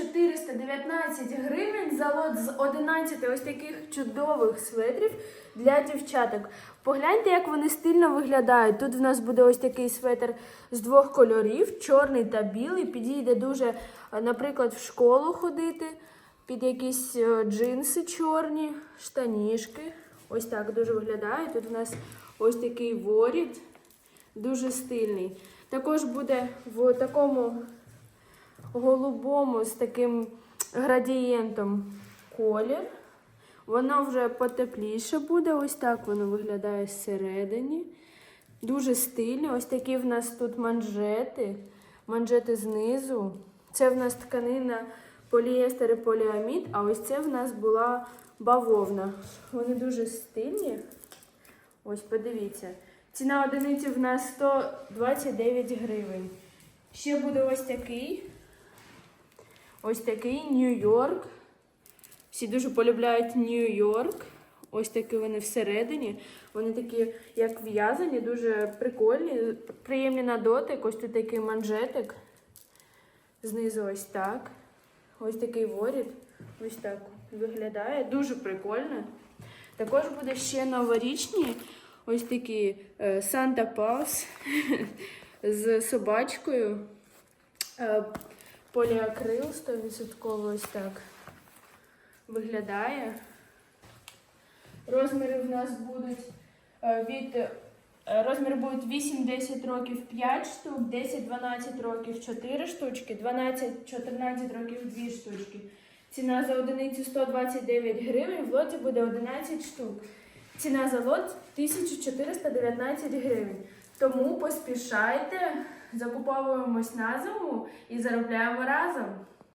1419 гривень за лот з 11 ось таких чудових светрів для дівчаток. Погляньте, як вони стильно виглядають. Тут в нас буде ось такий светр з двох кольорів: чорний та білий. Підійде дуже, наприклад, в школу ходити, під якісь е, джинси чорні, штанішки. Ось так дуже виглядає. Тут в нас ось такий воріт, дуже стильний. Також буде в такому голубому з таким градієнтом колір. Воно вже потепліше буде, ось так воно виглядає зсередині. Дуже стильно. Ось такі в нас тут манжети, манжети знизу. Це в нас тканина поліестер і поліамід, а ось це в нас була бавовна. Вони дуже стильні. Ось подивіться. Ціна одиниці в нас 129 гривень. Ще буде ось такий. Ось такий Нью-Йорк. Всі дуже полюбляють Нью-Йорк. Ось такі вони всередині. Вони такі, як в'язані, дуже прикольні, приємні на дотик. Ось тут такий манжетик. Знизу ось так. Ось такий воріт. Ось так виглядає. Дуже прикольно. Також буде ще новорічні ось такі е, Санта Паус з собачкою. Поліакрил 100% ось так виглядає. Розміри в нас будуть е, від е, розміри будуть 8-10 років 5 штук, 10-12 років 4 штучки, 12-14 років 2 штучки. Ціна за одиницю 129 гривень, в лоті буде 11 штук. Ціна за лот 1419 гривень. Тому поспішайте, закуповуємось на зиму і заробляємо разом.